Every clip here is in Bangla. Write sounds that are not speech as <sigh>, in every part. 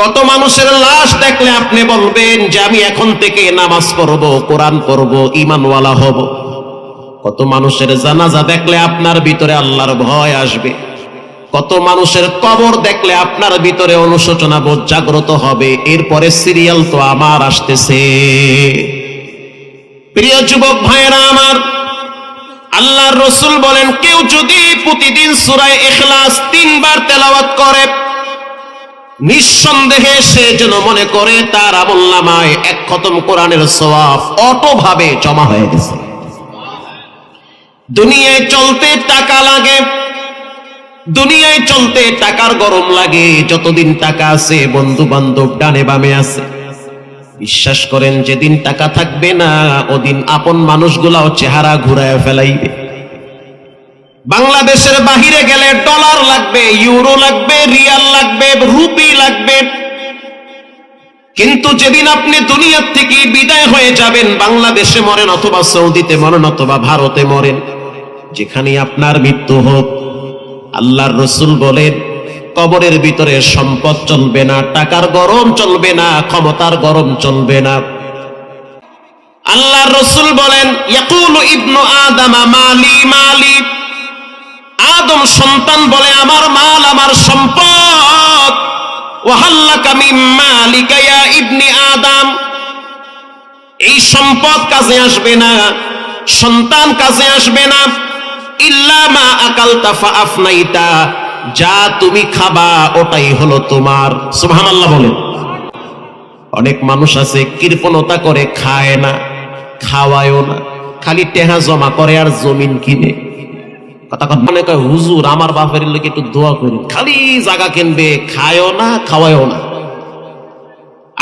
কত মানুষের লাশ দেখলে আপনি বলবেন যে আমি এখন থেকে নামাজ পড়ব, কোরআন পড়ব ইমানওয়ালা হব। কত মানুষের জানাজা দেখলে আপনার ভিতরে আল্লাহর ভয় আসবে। কত মানুষের কবর দেখলে আপনার ভিতরে অনুশোচনা বোধ জাগ্রত হবে। এরপরে সিরিয়াল তো আমার আসতেছে। প্রিয় যুবক ভাইয়েরা আমার, আল্লাহর রসুল বলেন, কেউ যদি প্রতিদিন সুরায় এখলাস তিনবার তেলাওয়াত করে নিঃসন্দেহে সে যেন মনে করে তার আমল নামায় এক খতম কোরআনের সওয়াব অটোভাবে জমা হয়ে গেছে। দুনিয়ায় চলতে টাকা লাগে, দুনিয়ায় চলতে টাকার গরম লাগে, যতদিন টাকা আছে বন্ধু বান্ধব ডানে বামে আছে। বিশ্বাস করেন, যেদিন টাকা থাকবে না, ওদিন আপন মানুষগুলাও চেহারা ঘুরায় ফেলাইবে। বাংলাদেশের বাহিরে গেলে ডলার লাগবে, ইউরো লাগবে, রিয়াল লাগবে, রুপি লাগবে। কিন্তু যেদিন আপনি দুনিয়ার থেকে বিদায় হয়ে যাবেন, বাংলাদেশে মরেন অথবা সৌদিতে মরেন অথবা ভারতে মরেন যেখানে আপনার মৃত্যু হোক, আল্লাহর রসুল বলেন, কবরের ভিতরে সম্পদ চলবে না, টাকার গরম চলবে না, ক্ষমতার গরম চলবে না। আল্লাহর রসুল বলেন ইবনু আদামা মালি মালি। আদম সন্তান বলে, আমার মাল, আমার সম্পদ। ইবনি আদম। এই সম্পদ কাজে আসবে না, সন্তান কাজে আসবে না। ইল্লা মা আকালতা ফা আফনাইতা, যা তুমি খাবা ওটাই হলো তোমার। সুবহানাল্লাহ বলেন। অনেক মানুষ আছে, কৃপণতা করে খায় না, খাওয়ায়ও না, খালি টেহা জমা করে আর জমিন কিনে। কথা কথা মনে কয় হুজুর, আমার বাপের লোক একটু দোয়া করি। খালি জায়গা কিনবে, খায়ও না, খাওয়ায়ও না।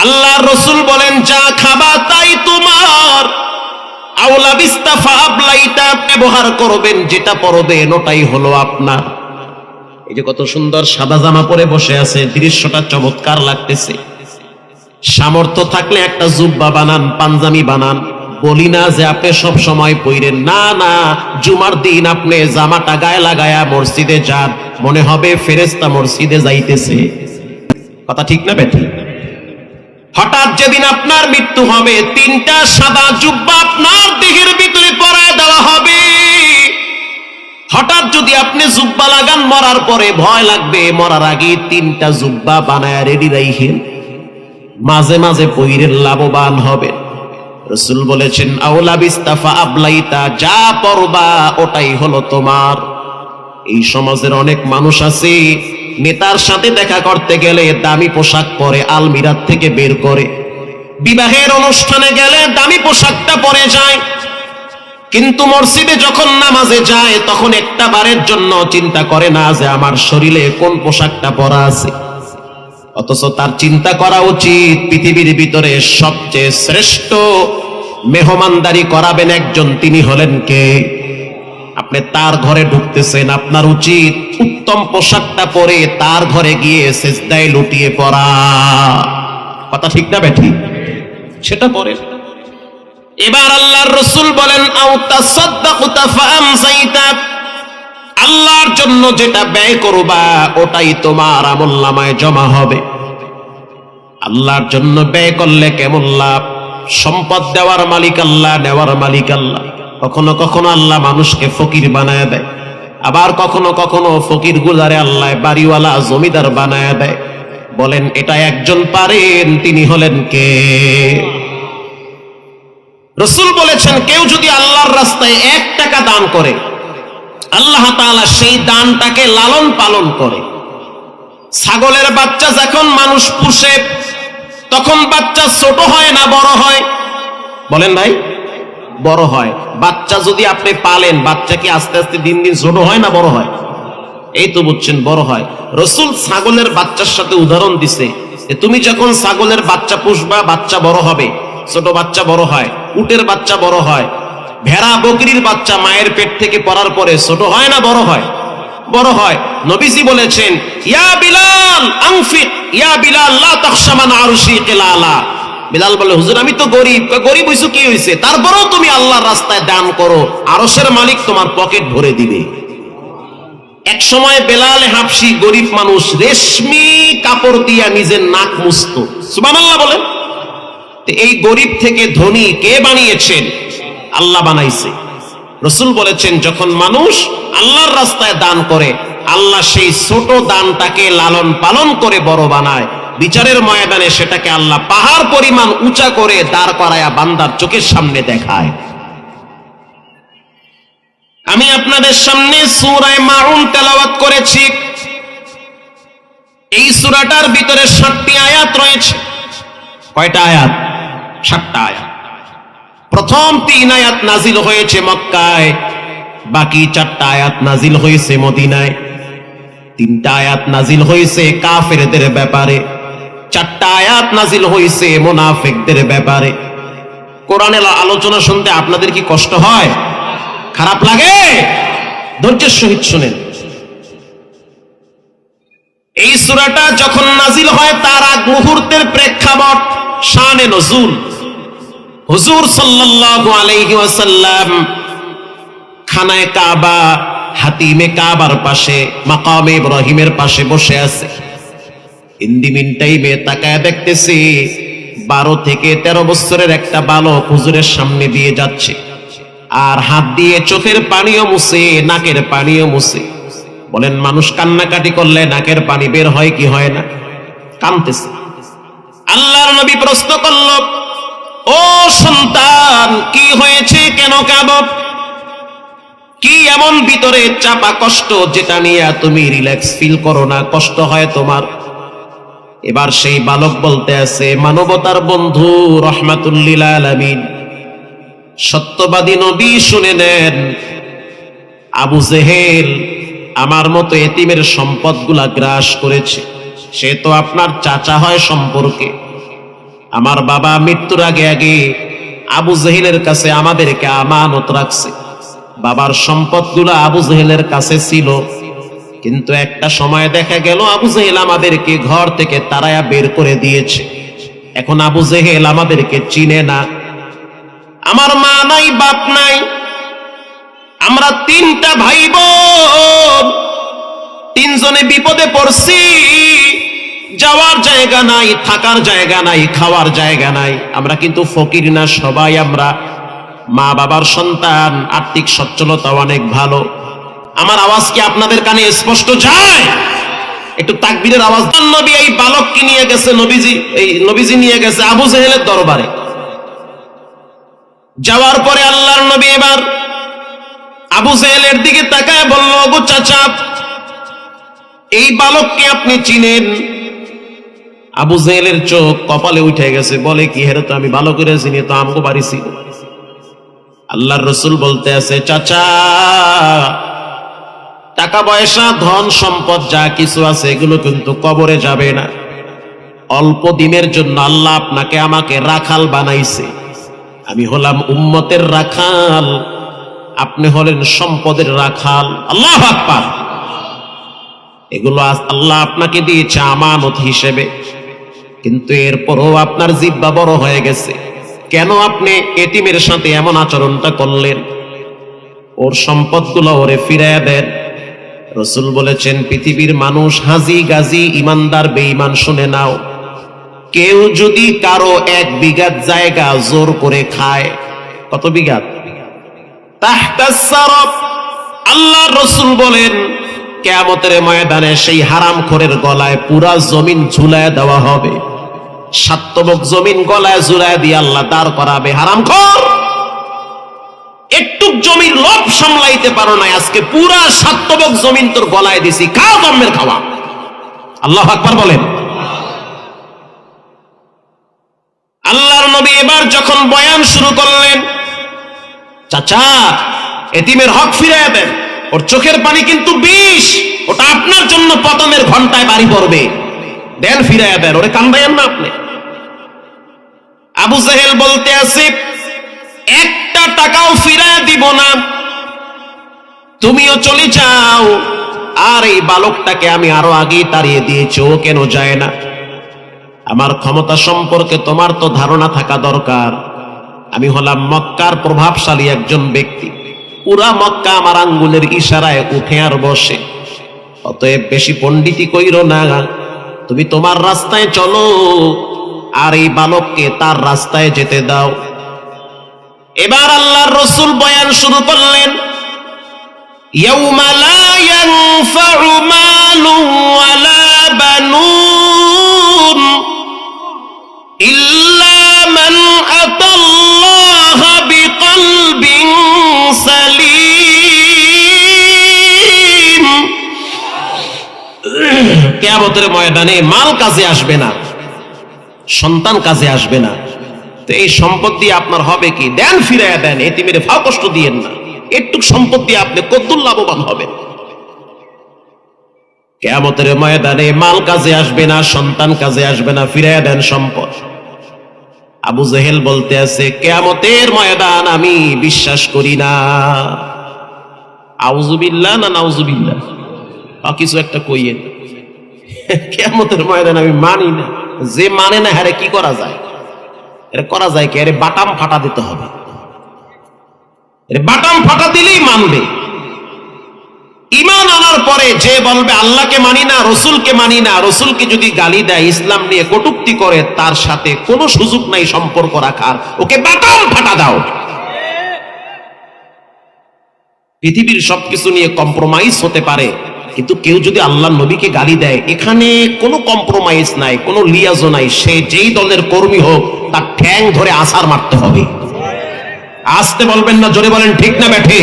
আল্লাহ রসুল বলেন, যা খাবা তাই তোমার। ব্যবহার করবেন যেটা পরবেন ওটাই হলো আপনার। এই যে কত সুন্দর সাদা জামা পরে বসে আছে, দৃশ্যটা চমৎকার লাগতেছে। সামর্থ্য থাকলে একটা জুব্বা বানান, পাঞ্জামি বানান। বলি না যে আপনি সব সময় পইরেন। না না, জুমার দিন আপনি জামাটা গায়ে লাগায়া মসজিদে যান, মনে হবে ফেরেস্তা মসজিদে যাইতেছে। কথা ঠিক না বেঠি? হঠাৎ যেদিন আপনার মৃত্যু হবে, তিনটা সাদা জুব্বা আপনার দেহের ভিতরে পরায় দেওয়া হবে। হঠাৎ যদি আপনি জুব্বা লাগান, মরার পরে ভয় লাগবে, মরার আগে তিনটা জুব্বা বানায় রেডি রাইখেন। মাঝে মাঝে পইরের লাভবান হবে রসুল বলেছেন যা পরবা ওটাই হলো তোমার। এই সমাজের অনেক মানুষ আছে, নেতার সাথে দেখা করতে গেলে দামি পোশাক পরে আলমিরাত থেকে বের করে। বিবাহের অনুষ্ঠানে গেলে দামি পোশাকটা পরে যায়। কিন্তু মসজিদে যখন নামাজে যায়, তখন একটা বারের জন্য চিন্তা করে না যে আমার শরীরে কোন পোশাকটা পরা আছে। অথচ তার চিন্তা করা উচিত, পৃথিবীর ভিতরে সবচেয়ে শ্রেষ্ঠ মেহমানদারি করাবেন একজন, তিনি হলেন কে? আপনি তার ঘরে ঢুকতেছেন, আপনার উচিত উত্তম পোশাকটা পরে তার ঘরে গিয়ে সেজদায় লুটিয়ে পড়া। কথা ঠিক না বেঠি? সেটা পরে। এবার আল্লাহর রসুল বলেন আল্লাহর জন্য যেটা ব্যয় করবা, ওটাই তোমার আমল জমা হবে। আল্লাহর জন্য ব্যয় করলে কেমন লাভ? সম্পদ দেওয়ার মালিক আল্লাহ, নেওয়ার মালিক আল্লাহ। কখনো কখনো আল্লাহ মানুষকে ফকির বানায় দেয়। আবার কখনো কখনো ফকির গুজারে আল্লাহ বাড়িওয়ালা, জমিদার বানায় দেয়। বলেন, এটা একজন পারেন, তিনি হলেন কে? রসুল বলেছেন, কেউ যদি আল্লাহর রাস্তায় এক টাকা দান করে, আল্লাহ তাআলা সেই দানটাকে লালন পালন করে। ছাগলের বাচ্চা যখন মানুষ পুষে তখন বাচ্চা ছোট হয় না বড় হয়? বলেন ভাই, বড় হয়। বাচ্চা যদি আপনি পালেন, বাচ্চা কি আস্তে আস্তে দিন দিন ছোট হয় না বড় হয়? এই তো বুঝছেন, বড় হয়। রসুল ছাগলের বাচ্চার সাথে উদাহরণ দিছে তুমি যখন ছাগলের বাচ্চা পুষবা, বাচ্চা বড় হবে। ছোট বাচ্চা বড় হয়, উটের বাচ্চা বড় হয়, ভেড়া, বকরির বাচ্চা মায়ের পেট থেকে পড়ার পরে ছোট হয় না, বড় হয়? বড় হয়। নবীজি বলেছেন, ইয়া বিলাল আনফিক ইয়া বিলাল, লা তাখশামান আরশি কিলালা। বিলাল বলে, হুজুর, আমি তো গরিব। গরিব হইছো কি হইছে? তারপরেও তুমি আল্লাহর রাস্তায় দান করো, আরশের মালিক তোমার পকেট ভরে দিবে। এক সময় বেলাল হাফসি গরিব মানুষ রেশমি কাপড় দিয়া নিজের নাক মুছত। সুবহানাল্লাহ বলেন। তো এই গরিব থেকে ধনী কে বানিয়েছেন? আল্লাহ বানাইছে। রসুল বলেছেন, যখন মানুষ আল্লাহর রাস্তায় দান করে, আল্লাহ সেই ছোট দানটাকে লালন পালন করে বড় বানায়। বিচারের ময়দানে সেটাকে আল্লাহ পাহাড় পরিমাণ উঁচা করে দাঁড় করায়া বান্দার চোখের সামনে দেখায়। আমি আপনাদের সামনে সুরায় মাউন তেলাওয়াত করেছি। এই সুরাটার ভিতরে সাতটি আয়াত রয়েছে। কয়টা আয়াত? সাতটা আয়াত। প্রথম তিন আয়াত নাজিল হয়েছে মক্কায়, বাকি চারটা আয়াত নাজিল হয়েছে মদিনায়। তিনটা আয়াত নাজিল হয়েছে কাফেরদের ব্যাপারে, চারটা আয়াত নাজিল হয়েছে মোনাফেকদের ব্যাপারে। কোরআনের আলোচনা শুনতে আপনাদের কি কষ্ট হয়? খারাপ লাগে? ধৈর্যের সহিত শুনেন। এই সুরাটা যখন নাজিল হয়, তার আগ মুহূর্তের প্রেক্ষাপট শানে নজুল। হুজুর সাল্লাল্লাহু আলাইহি ওয়াসাল্লাম খানায় কাবা, হাতিমে কাবার পাশে, মাকামে ইব্রাহিমের পাশে বসে আছে। হিন্দি মিন টাইমে তাকায় দেখতেছি বারো থেকে তেরো বছরের একটা বালক হুজুরের সামনে দিয়ে যাচ্ছে আর হাত দিয়ে চোখের পানিও মুছে, নাকের পানিও মুছে। বলেন, মানুষ কান্নাকাটি করলে নাকের পানি বের হয় কি হয় না? কানতেছে। আল্লাহর নবী প্রশ্ন করল ও সন্তান, কি হয়েছে? কেন কাঁদ? কি এমন ভিতরে চাপা কষ্ট যেটা নিয়ে তুমি রিল্যাক্স ফিল করো না? কষ্ট হয় তোমার। এবার সেই বালক বলতে আছে, মানবতার বন্ধু রহমাতুল্লিল আলামিন, সত্যবাদী নবী শুনে নেন, আবু জেহেল আমার মতো এতিমের সম্পদগুলা গ্রাস করেছে। সে তো আপনার চাচা হয় সম্পর্কে। আমার বাবা মৃত্যুর আগে আগে আবু জেহেলের কাছে আমাদেরকে আমানত রাখছে। বাবার সম্পদগুলো আবু জেহেলের কাছে ছিল। কিন্তু একটা সময় দেখা গেল আবু জেহেল আমাদেরকে ঘর থেকে তারায়া বের করে দিয়েছে। এখন আবু জেহেল আমাদেরকে চিনে না। আমার মা নাই, বাপ নাই। আমরা তিনটা ভাই বোন। তিনজনে বিপদে পড়ছি। যাওয়ার জায়গা নাই, থাকার জায়গা নাই, খাওয়ার জায়গা নাই। আমরা কিন্তু ফকির না, সবাই আমরা মা বাবার সন্তান, আর্থিক সচ্ছলতা অনেক ভালো। আমার আওয়াজ কি আপনাদের কানে স্পষ্ট যায়? একটু তাকবীরের আওয়াজ। নবী, এই বালককে নিয়ে গেছে নবীজি, এই নবীজি নিয়ে গেছে আবু জেহেলের দরবারে। যাওয়ার পরে আল্লাহর নবী এবার আবু জেহেলের দিকে তাকায় বলল গো চাচা, এই বালককে আপনি চিনেন? আবু জেহেলের চোখ কপালে উঠে গেছে, বলে, কি হেরে তো আমি ভালো করে চিনি, তো আমগো বাড়ি ছিল। আল্লাহর রসুল বলতে আছে, চাচা, টাকা পয়সা, ধন সম্পদ যা কিছু আছে, এগুলো কিন্তু কবরে যাবে না। অল্প দিনের জন্য আল্লাহ আপনাকে আমাকে রাখাল বানাইছে। আমি হলাম উম্মতের রাখাল, আপনি হলেন সম্পদের রাখাল। আল্লাহ এগুলো আল্লাহ আপনাকে দিয়েছে আমানত হিসেবে। কিন্তু এরপরও আপনার জিব্বা বড় হয়ে গেছে। কেন আপনি এটিমের সাথে এমন আচরণটা করলেন? ওর সম্পদগুলো ওরে ফিরাইয়া দেন। রসুল বলেছেন, পৃথিবীর মানুষ হাজি গাজি, ইমানদার, বেঈমান, শুনে নাও। কেউ যদি কারও এক বিঘাত জায়গা জোর করে খায়, কত বিঘাত? আল্লাহ রসুল বলেন, কেয়ামতের ময়দানে সেই হারাম খোরের গলায় পুরা জমিন ঝুলায় দেওয়া হবে। সাত্তবক জমিন গলায় ঝুলায় দিয়ে আল্লাহ দাঁড় করাবে। হারাম খোর! একটু জমির লোভ সামলাইতে পারো না আজকে পুরা সাত্তবক জমিন তোর গলায় দিছি। খাও জন্মের খাওয়া। আল্লাহ আকবার বলেন। আল্লাহর নবী এবার যখন বয়ান শুরু করলেন, চাচা, এতিমের হক ফিরিয়ে দেন। ওর চোখের পানি কিন্তু বিষ। ওটা আপনার জন্য পতনের ঘন্টায় বাড়ি পড়বে। দেন ফিরাইয়া দেন, ওরে কান্দাইয়েন না আপনি। আবু জাহেল বলতে আছে, একটা টাকাও ফিরায় দিব না। তুমিও চলে যাও। আর এই বালকটাকে আমি আরও আগেই তাড়িয়ে দিয়েছি, ও কেন যায় না? আমার ক্ষমতা সম্পর্কে তোমার তো ধারণা থাকা দরকার। আমি হলাম মক্কার প্রভাবশালী একজন ব্যক্তি। পুরা মক্কা আমার আঙ্গুলের ইশারায় উঠে আর বসে। অতএব বেশি পণ্ডিতি কইর না। তুমি তোমার রাস্তায় চলো আর এই বালককে তার রাস্তায় যেতে দাও এবার আল্লাহর রসুল বয়ান শুরু করলেন يوم لا ينفع مال ولا بنون إلا من أتى কেয়ামতের ময়দানে মাল কাজে আসবে না, সন্তান কাজে আসবে না। তো এই সম্পদ দিয়ে আপনার হবে কি? দেন ফিরাইয়া দেন এটি মেরে ফাও কষ্ট দিয়েন না। সম্পদ দিয়ে আপনি কদ্দুর লাভবান হবেন? কেয়ামতের ময়দানে মাল কাজে আসবে না, সন্তান কাজে আসবে না, ফিরাইয়া দেন সম্পদ। আবু জেহেল বলতে আছে, কেয়ামতের ময়দান আমি বিশ্বাস করি না। আউজুবিল্লাহ না নাউজুবিল্লাহ বা কিছু একটা কইয়েন। <laughs> কেয়ামতের ময়দান আমি মানি না। যে মানে না হ্যারে কি করা যায়? এটা করা যায় কি? আরে বাটাম ফাটা দিতে হবে। বাটাম ফাটা দিলেই মানবে। ইমান আনার পরে যে বলবে, আল্লাহকে মানি না, রসুলকে মানি না, রসুলকে যদি গালি দেয়, ইসলাম নিয়ে কটুক্তি করে, তার সাথে কোনো সুযোগ নাই সম্পর্ক রাখার। ওকে বাটাম ফাটা দাও। পৃথিবীর সবকিছু নিয়ে কম্প্রোমাইজ হতে পারে। কিন্তু কেউ যদি আল্লাহ নবীকে গালি দেয়, এখানে কোনো কম্প্রোমাইজ নাই, কোনো লিয়াজও নাই। সে যেই দলের কর্মী হোক, তার ঠ্যাং ধরে আসার মারতে হবে। আসতে বলবেন না, জোরে বলেন, ঠিক না ব্যাঠে?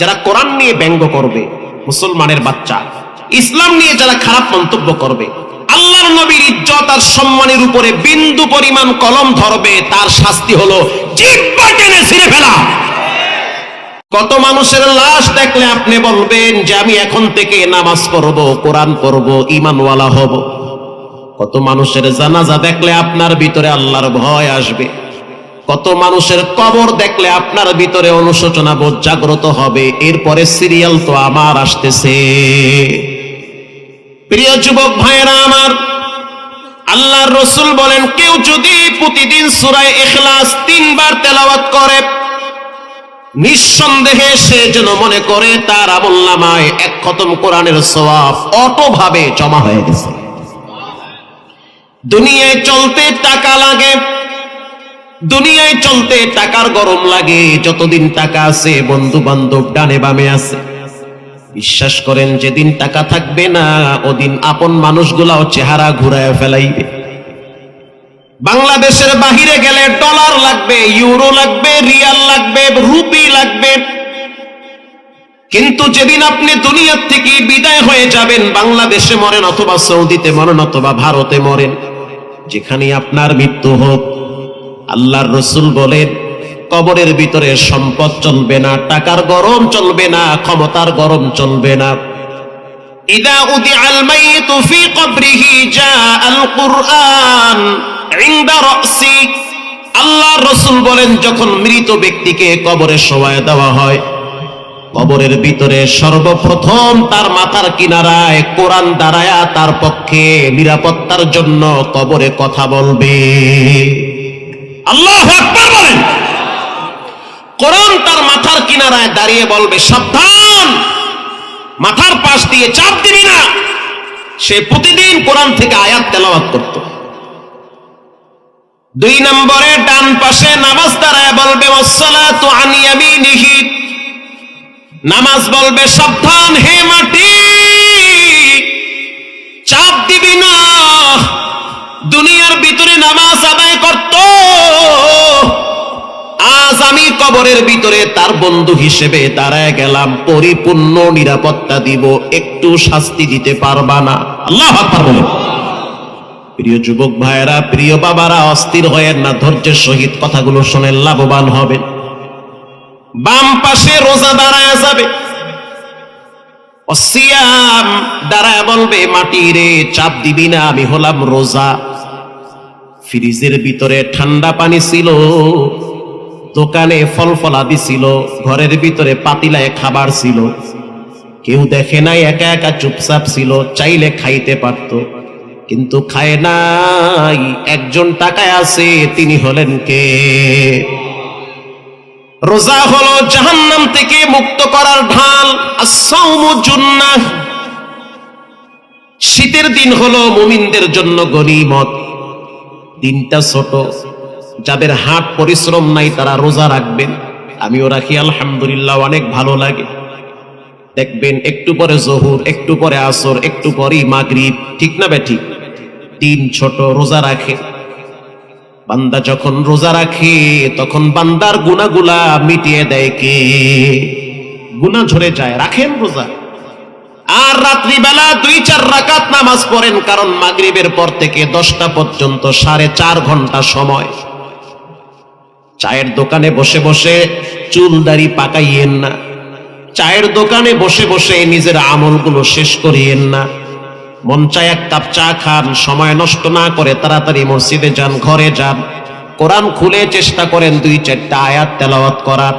যারা কোরআন নিয়ে ব্যঙ্গ করবে, মুসলমানের বাচ্চা, ইসলাম নিয়ে যারা খারাপ মন্তব্য করবে আল্লাহর নবীর ইজ্জত আর সম্মানের উপরে বিন্দু পরিমাণ কলম ধরবে, তার শাস্তি হলো জিব্বা টেনে ছিঁড়ে ফেলা। কত মানুষের লাশ দেখলে আপনি বলবেন যে আমি এখন থেকে নামাজ পড়ব, কোরআন পড়ব ইমানওয়ালা হব। কত মানুষের জানাজা দেখলে আপনার ভিতরে আল্লাহর ভয় আসবে। কত মানুষের কবর দেখলে আপনার ভিতরে অনুশোচনা বোধ জাগ্রত হবে, এরপরে সিরিয়াল তো আমার আসতেছে। প্রিয় যুবক ভাইয়েরা আমার, আল্লাহর রসুল বলেন, কেউ যদি প্রতিদিন সুরায় এখলাস তিনবার তেলাওয়াত করে, নিঃসন্দেহে সে যেন মনে করে তার আমল নামায় এক খতম কোরআনের সওয়াব অটোভাবে জমা হয়ে গেছে। দুনিয়ায় চলতে টাকা লাগে, দুনিয়ায় চলতে টাকার গরম লাগে, যতদিন টাকা আছে বন্ধু বান্ধব ডানে বামে আছে। বিশ্বাস করেন যেদিন টাকা থাকবে না, ওদিন আপন মানুষগুলাও চেহারা ঘুরায় ফেলাইবে। বাংলাদেশের বাহিরে গেলে ডলার লাগবে, ইউরো লাগবে, রিয়াল লাগবে, রুপি লাগবে। কিন্তু যেদিন আপনি দুনিয়ার থেকে বিদায় হয়ে যাবেন, বাংলাদেশে মরেন অথবা সৌদিতে মরেন অথবা ভারতে মরেন যেখানে আপনার মৃত্যু হোক, আল্লাহর রসুল বলেন কবরের ভিতরে সম্পদ চলবে না টাকার গরম চলবে না ক্ষমতার গরম চলবে না। ইদা উদি আল মাইতু ফি কবরিহি জা আল কুরআন ইনদা রাসি। আল্লাহর রসুল বলেন যখন মৃত ব্যক্তিকে কবরে শোয়ায় দেওয়া হয় কবরের ভিতরে সর্বপ্রথম তার মাথার কিনারায় কোরআন দাঁড়ায়া তার পক্ষে নিরাপত্তার জন্য কবরে কথা বলবে। আল্লাহ আকবার বলেন। কোরআন তার মাথার কিনারায় দাঁড়িয়ে বলবে, সাবধান! মাথার পাশ দিয়ে চাপ দিবি না। সে প্রতিদিন কোরআন থেকে আয়াত তেলাওয়াত করত। দুই নম্বরে ডান পাশে নামাজ দাঁড়ায় বলবে নামাজ বলবে, সাবধান হে মাটি, চাপ দিবি না। দুনিয়ার ভিতরে নামাজ আদায় করত কবরের ভিতরে তার বন্ধু হিসেবে দাঁড়ায় গেলাম, পরিপূর্ণ নিরাপত্তা দিব, একটু শাস্তি দিতে পারবা না। আল্লাহ প্রিয় যুবক ভাইয়েরা, প্রিয় বাবারা, অস্থির হয়েন না ধৈর্যের সহিত কথাগুলো শুনে লাভবান হবে বাম পাশে রোজা দাঁড়ায় যাবে। অসিয়াম দাঁড়ায় বলবে, মাটি রে, চাপ দিবি না, আমি হলাম রোজা। ফ্রিজের ভিতরে ঠান্ডা পানি ছিল। দোকানে ফল ফলাদি ছিল ঘরের ভিতরে পাতিলায় খাবার ছিল। কেউ দেখে নাই, একা একা চুপচাপ ছিল, চাইলে খাইতে পারত, কিন্তু খায় নাই। একজন টাকায় আছে, তিনি হলেন কে? রোজা হলো জাহান্নাম থেকে মুক্ত করার ঢাল জুন্নাহ। শীতের দিন হলো মুমিনদের জন্য গনিমত। দিনটা ছোট যাদের হাট পরিশ্রম নাই, তারা রোজা রাখবেন। আমিও রাখি আলহামদুলিল্লাহ অনেক ভালো লাগে। দেখবেন একটু পরে জহুর, একটু পরে আসর, একটু পরেই মাগরিব, ঠিক না বেঠিক তিন ছোট রোজা রাখে। বান্দা যখন রোজা রাখে, তখন বান্দার গুনাগুলা মিটিয়ে দেয় কে? গুনাহ ঝরে যায়, রাখেন রোজা। আর রাত্রিবেলা দুই, চার রাকাত নামাজ পড়েন, কারণ মাগরিবের পর থেকে দশটা পর্যন্ত সাড়ে চার ঘণ্টা সময়। চায়ের দোকানে বসে বসে চুল দাড়ি পাকাইয়েন না। চায়ের দোকানে বসে বসে নিজের আমলগুলো শেষ করিয়েন না। মন চায় এক কাপ চা খান, সময় নষ্ট না করে তাড়াতাড়ি মসজিদে যান, ঘরে যান। কোরআন খুলে চেষ্টা করেন দুই চারটা আয়াত তেলাওয়াত করার।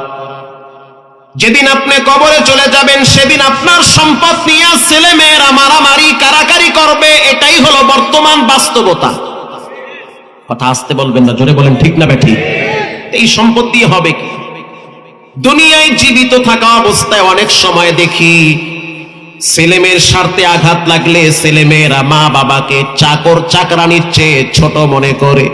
যেদিন আপনি কবরে চলে যাবেন, সেদিন আপনার সম্পদ নিয়ে ছেলে মেয়েরা মারামারি, কারাকারি করবে, এটাই হলো বর্তমান বাস্তবতা। কথা আসতে বলবেন না, জোরে বলেন, ঠিক না বেঠি এই সম্পদ দিয়ে হবে কি? দুনিয়ায় জীবিত থাকা অবস্থায় অনেক সময় দেখি ছেলেমেয়ের স্বার্থে আঘাত লাগলে ছেলেমেয়েরা মা বাবাকে চাকর চাকরানির চেয়ে ছোট মনে করে।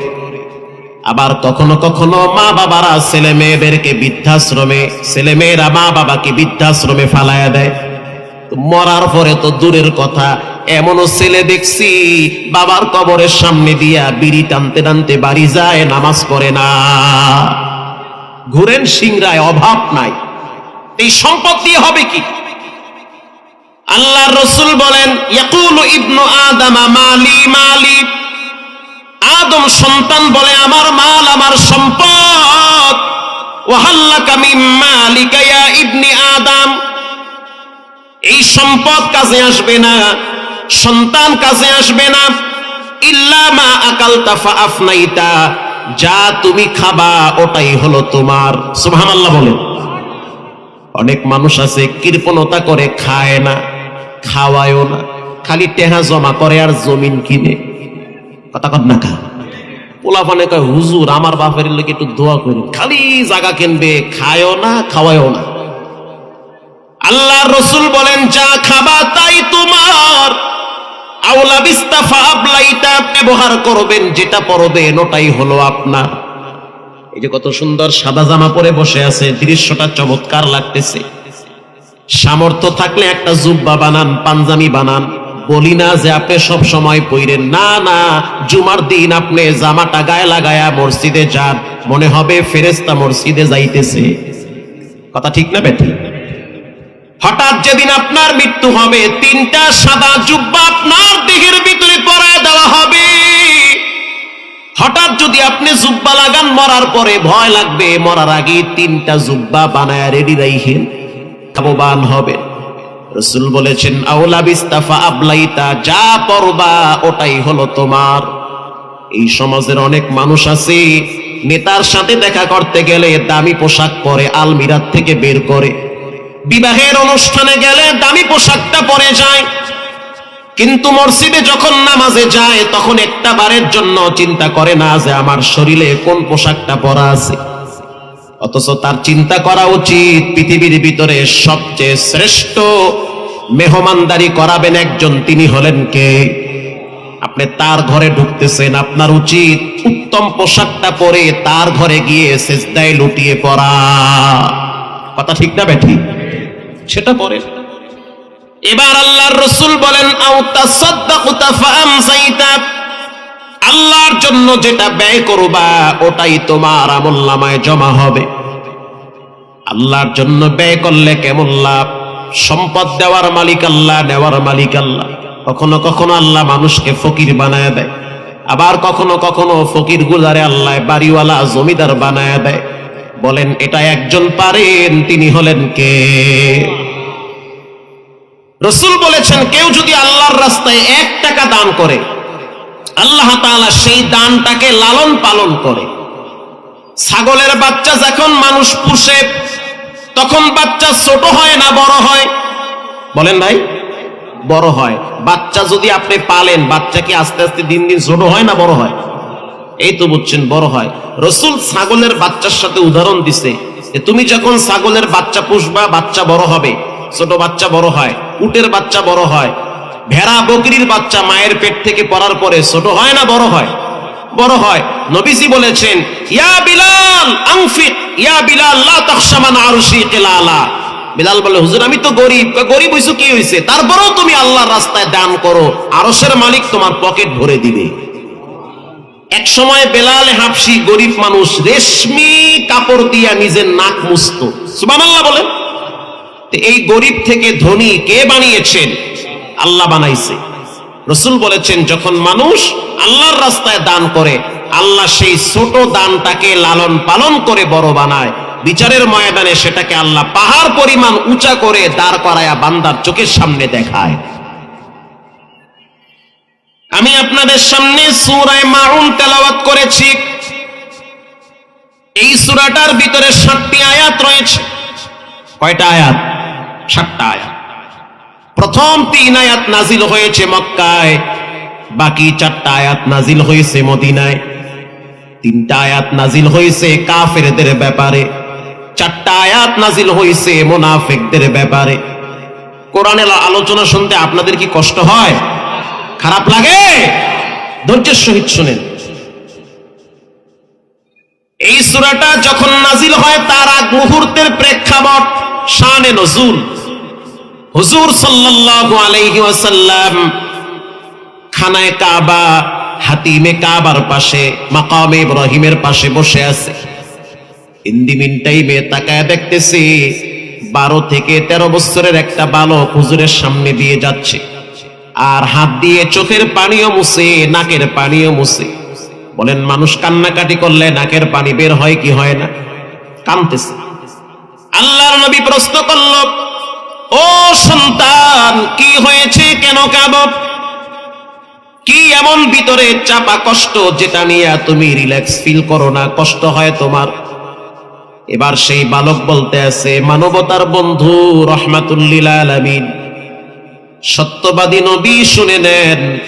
আবার কখনো কখনো মা বাবারা ছেলে মেয়েদেরকে বৃদ্ধাশ্রমে ছেলে মেয়েরা মা বাবাকে বৃদ্ধাশ্রমে ফালায়া দেয়। মরার পরে তো দূরের কথা এমনও ছেলে দেখছি, বাবার কবরের সামনে দিয়া বিড়ি টানতে টানতে বাড়ি যায়, নামাজ পড়ে না। ঘুরেন সিংরায় অভাব নাই। এই সম্পদ দিয়ে হবে কি? আল্লাহ রসুল বলেন ইবনু আদামা মালি মালি। আদম সন্তান বলে, আমার মাল, আমার সম্পদ। ইবনি আদম। এই সম্পদ কাজে আসবে না। সন্তান কাছে আসবে না। ইল্লা মা আকালতা ফা আফনাইতা। যা তুমি খাবা, ওটাই হলো তোমার। সুবহানাল্লাহ বলেন। অনেক মানুষ আছে, কৃপণতা করে খায় না, খাওয়ায়ও না। খালি টেহা জমা করে আর জমিন কিনে। কথা কর না খা পোলাপানে কয়, হুজুর, আমার বাপের লোক একটু দোয়া করি। খালি জায়গা কিনবে, খায়ও না, খাওয়ায়ও না। আল্লাহ রসুল বলেন, যা খাবা তাই তোমার। আউলা বিস্তাফা ব্যবহার করবেন যেটা পরবেন, ওটাই হলো আপনার। এই যে কত সুন্দর সাদা জামা পরে বসে আছে, দৃশ্যটা চমৎকার লাগতেছে। সামর্থ্য থাকলে একটা জুব্বা বানান পাঞ্জামি বানান। বলি না যে আপনি সব সময় পইরেন। না না, জুমার দিন আপনি জামাটা গায়ে লাগায়া মসজিদে যান, মনে হবে ফেরেস্তা মসজিদে যাইতেছে। কথা ঠিক না বেঠি হঠাৎ যেদিন আপনার মৃত্যু হবে, তিনটা সাদা জুব্বা আপনার দেহের ভিতরে পরায় দেওয়া হবে। হঠাৎ যদি আপনি জুব্বা লাগান, মরার পরে ভয় লাগবে, মরার আগে তিনটা জুব্বা বানায় রেডি রাইহেন লাভবান হবে। রসুল বলেছেন, আউলা বিস্তাফা আবলাইতা, যা পরবা ওটাই হলো তোমার। এই সমাজের অনেক মানুষ আছে, নেতার সাথে দেখা করতে গেলে দামি পোশাক পরে আলমিরাত থেকে বের করে। বিবাহের অনুষ্ঠানে গেলে দামি পোশাকটা পরে যায়। কিন্তু মসজিদে যখন নামাজে যায়, তখন একটা বারের জন্য চিন্তা করে না যে আমার শরীরে কোন পোশাকটা পরা আছে। অথচ তার চিন্তা করা উচিত, পৃথিবীর ভিতরে সবচেয়ে শ্রেষ্ঠ মেহমানদারি করাবেন একজন, তিনি হলেন কে? আপনি তার ঘরে ঢুকতেছেন, আপনার উচিত উত্তম পোশাকটা পরে তার ঘরে গিয়ে সেজদায় লুটিয়ে পড়া। কথা ঠিক না বেঠি? সেটা পরে। এবার আল্লাহর রসুল বলেন আল্লাহর জন্য যেটা ব্যয় করবা, ওটাই তোমার আমল নামায় জমা হবে। আল্লাহর জন্য ব্যয় করলে কেমন লাভ? সম্পদ দেওয়ার মালিক আল্লাহ, নেওয়ার মালিক আল্লাহ। কখনো কখনো আল্লাহ মানুষকে ফকির বানায় দেয়। আবার কখনো কখনো ফকির গুলারে আল্লাহ বাড়িওয়ালা, জমিদার বানায় দেয়। বলেন, এটা একজন পারেন, তিনি হলেন কে? রসুল বলেছেন, কেউ যদি আল্লাহর রাস্তায় এক টাকা দান করে, আল্লাহ তাআলা সেই দানটাকে লালন পালন করে। ছাগলের বাচ্চা যখন মানুষ পুষে, তখন বাচ্চা ছোট হয় না বড় হয়? বলেন ভাই, বড় হয়। বাচ্চা যদি আপনি পালেন, বাচ্চা কি আস্তে আস্তে দিন দিন ছোট হয় না বড় হয়? এই তো বুঝছেন, বড় হয়। রসুল ছাগলের বাচ্চার সাথে উদাহরণ দিছে তুমি যখন ছাগলের বাচ্চা পুষবা, বাচ্চা বড় হবে, ছোট বাচ্চা বড় হয়, উটের বাচ্চা বড় হয়, ভেড়া বকরির বাচ্চা মায়ের পেট থেকে পড়ার পরে ছোট হয় না বড় হয়? বড় হয়। নবীজি বলেছেন, ইয়া বিলাল আনফিক ইয়া বিলাল, লা তাখশামান আরশি কিলালা। বিলাল বলে, হুজুর, আমি তো গরিব। গরিব হইছো, কি হইছে? তারপরেও তুমি আল্লাহর রাস্তায় দান করো, আরশের মালিক তোমার পকেট ভরে দিবে। এক সময় বেলাল হাফসি গরিব মানুষ রেশমি কাপড় দিয়া নিজের নাক মুছত। সুবহানাল্লাহ বলেন। এই গরিব থেকে ধনী কে বানিয়েছেন? আল্লাহ বানাইছে। রসুল বলেছেন, যখন মানুষ আল্লাহর রাস্তায় দান করে, আল্লাহ সেই ছোট দানটাকে লালন পালন করে বড় বানায়। বিচারের ময়দানে সেটাকে আল্লাহ পাহাড় পরিমাণ উঁচা করে দাঁড় করায়া বান্দার চোখের সামনে দেখায়। আমি আপনাদের সামনে সুরায় মাউন তেলাওয়াত করেছি। এই সুরাটার ভিতরে সাতটি আয়াত রয়েছে। কয়টা আয়াত? সাতটা আয়াত। প্রথম তিন আয়াত নাজিল হয়েছে মক্কায়, বাকি চারটা আয়াত নাজিল হয়েছে মদিনায়। তিনটা আয়াত নাজিল হয়েছে কাফেরদের ব্যাপারে। চারটা আয়াত নাজিল হয়েছে মোনাফেকদের ব্যাপারে। কোরআনের আলোচনা শুনতে আপনাদের কি কষ্ট হয়? খারাপ লাগে? ধৈর্যের সহিত শুনেন। এই সূরাটা যখন নাজিল হয়, তার আগ মুহূর্তের প্রেক্ষাপট শানে নজুল। হুজুর সাল্লাল্লাহু আলাইহি ওয়াসাল্লাম খানায় কাবা, হাতিমে কাবার পাশে, মাকামে ইব্রাহিমের পাশে বসে আছে। হিন্দি মিন টাইমে তাকায় দেখতেছি, বারো থেকে তেরো বছরের একটা বালক হুজুরের সামনে দিয়ে যাচ্ছে। আর হাত দিয়ে চোখের পানিও মুছে, নাকের পানিও মুছে। বলেন, মানুষ কান্নাকাটি করলে নাকের পানি বের হয় কি হয় না? কানতেছে। আল্লাহর নবী প্রশ্ন করল, ও সন্তান, কি হয়েছে? কেন কাব কি এমন ভিতরে চাপা কষ্ট যেটা নিয়ে তুমি রিল্যাক্স ফিল করো না? কষ্ট হয় তোমার। এবার সেই বালক বলতে আছে, মানবতার বন্ধু রহমাতুল্লিল আলামিন। সত্যবাদী নবী শুনে নেন।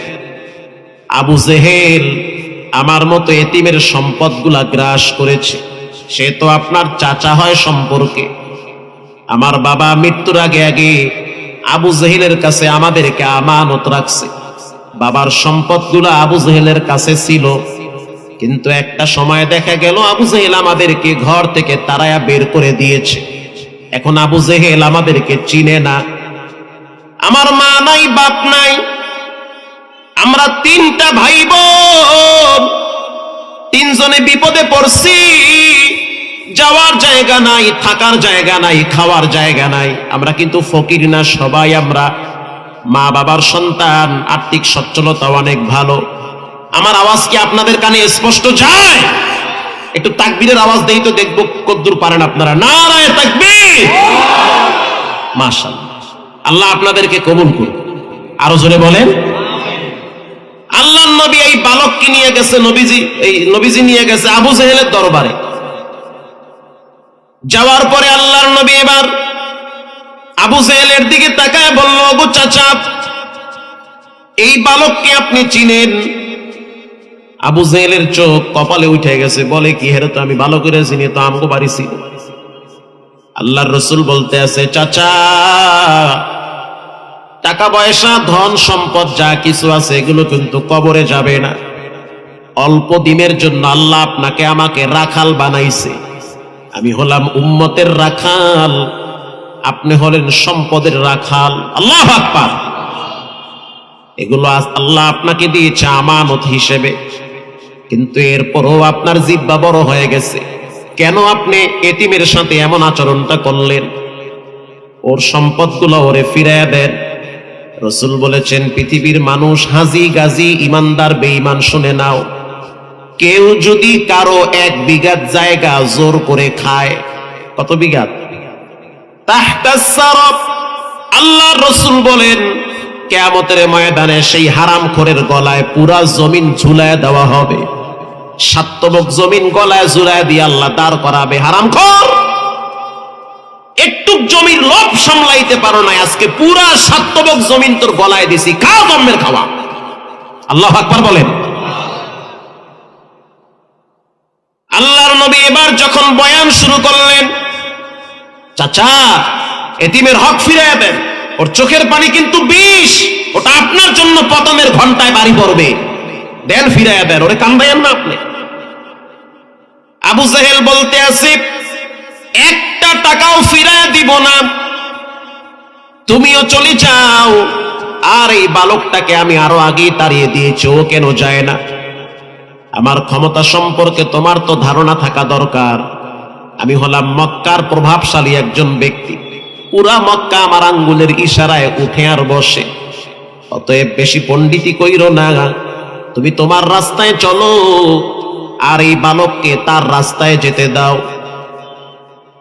আবু জেহেল আমার মতো এতিমের সম্পদগুলা গ্রাস করেছে। সে তো আপনার চাচা হয় সম্পর্কে। আমার বাবা মৃত্যুর আগে আগে আবু জেহেলের কাছে আমাদেরকে আমানত রাখছে। বাবার সম্পদগুলো আবু জেহেলের কাছে ছিল। কিন্তু একটা সময় দেখা গেল আবু জেহেল আমাদেরকে ঘর থেকে তারায়া বের করে দিয়েছে। এখন আবু জেহেল আমাদেরকে চিনে না। আমার মা নাই, বাপ নাই। আমরা তিনটা ভাই বোন তিনজনে বিপদে পড়ছি। যাওয়ার জায়গা নাই, থাকার জায়গা নাই, খাওয়ার জায়গা নাই। আমরা কিন্তু ফকির না, সবাই আমরা মা বাবার সন্তান। আর্থিক সচ্ছলতা অনেক ভালো। আমার আওয়াজ কি আপনাদের কানে স্পষ্ট যায়? একটু তাকবীরের আওয়াজ দেই তো দেখব কদ্দুর পারেন আপনারা। নারায় তাকবীর! মাশাআল্লাহ আল্লাহ আপনাদেরকে কবুল করুন আরও জোরে বলেন। আল্লাহ নবী এই বালককে নিয়ে গেছে, নবীজি, এই নবীজি নিয়ে গেছে আবু জেহেলের দরবারে। যাওয়ার পরে আল্লাহর নবী এবার আবু জেহেলের দিকে তাকায় বলল আবু চাচা, এই বালককে আপনি চিনেন? আবু জেহেলের চোখ কপালে উঠে গেছে, বলে, কি হেরে তো আমি ভালো করে চিনি, তো আমগো বাড়ি ছিল। আল্লাহর রসুল বলতে আছে, চাচা টাকা পয়সা, ধন সম্পদ যা কিছু আছে এগুলো কিন্তু কবরে যাবে না। অল্প দিনের জন্য আল্লাহ আপনাকে আমাকে রাখাল বানাইছে। আমি হলাম উম্মতের রাখাল, আপনি হলেন সম্পদের রাখাল। আল্লাহ আকবার। এগুলো আল্লাহ আপনাকে দিয়েছে আমানত হিসেবে। কিন্তু এরপরও আপনার জিব্বা বড় হয়ে গেছে। কেন আপনি এতিমের সাথে এমন আচরণটা করলেন? ওর সম্পদগুলো ওরে ফিরাইয়া দেন। রসুল বলেছেন, পৃথিবীর মানুষ হাজি গাজি, ইমানদার, বেঈমান, শুনে নাও। কেউ যদি কারও এক বিঘাত জায়গা জোর করে খায়, কত বিঘাত? আল্লাহ রসুল বলেন, কেয়ামতের ময়দানে সেই হারাম খোরের গলায় পুরা জমিন ঝুলায় দেওয়া হবে। সাত্তবক জমিন গলায় ঝুলায় দিয়ে আল্লাহ দাঁড় করাবে, হারাম খোর। একটু জমির লোভ সামলাইতে পারো না আজকে পুরা সাত্তবক জমিন তোর গলায় দিছি। খাও জম্মের খাওয়া। আল্লাহ আকবার বলেন। আল্লাহর নবী এবার যখন বয়ান শুরু করলেন, চাচা, এতিমের হক ফিরিয়ে দেন। ওর চোখের পানি কিন্তু বিষ। ওটা আপনার জন্য পতনের ঘন্টায় বাড়ি পড়বে। দেন ফিরাইয়া দেন। ওরে কান্দাইয়েন না আপনি। আবু জাহেল বলতে আসিফ একটা টাকাও ফিরায় দিব না। তুমিও চলে যাও। আর এই বালকটাকে আমি আরও আগেই তাড়িয়ে দিয়েছি, ও কেন যায় না? আমার ক্ষমতা সম্পর্কে তোমার তো ধারণা থাকা দরকার। আমি হলাম মক্কার প্রভাবশালী একজন ব্যক্তি। পুরা মক্কা আমার আঙ্গুলের ইশারায় উঠে আর বসে। অতএব বেশি পণ্ডিতি কইর না, তুমি তোমার রাস্তায় চলো, আর এই বালককে তার রাস্তায় যেতে দাও।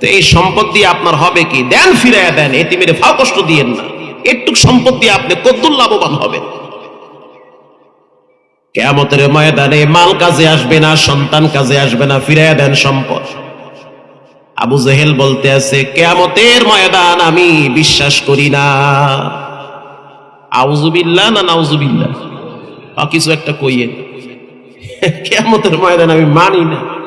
তো এই সম্পদ দিয়ে আপনার হবে কি? দেন ফিরাইয়া দেন এতিমেরে ফাও কষ্ট দিয়েন না। একটু সম্পদ দিয়ে আপনি কদ্দুর লাভবান হবেন? কেয়ামতের ময়দানে মাল কাজে আসবে না সন্তান কাজে আসবে না ফিরাইয়া দেন সম্পদ। আবু জেহেল বলতে আছে কেয়ামতের ময়দান আমি বিশ্বাস করি না। আউজুবিল্লাহ না নাউজুবিল্লাহ আ, কিছু একটা কইয়েন। কেয়ামতের ময়দান আমি মানি না।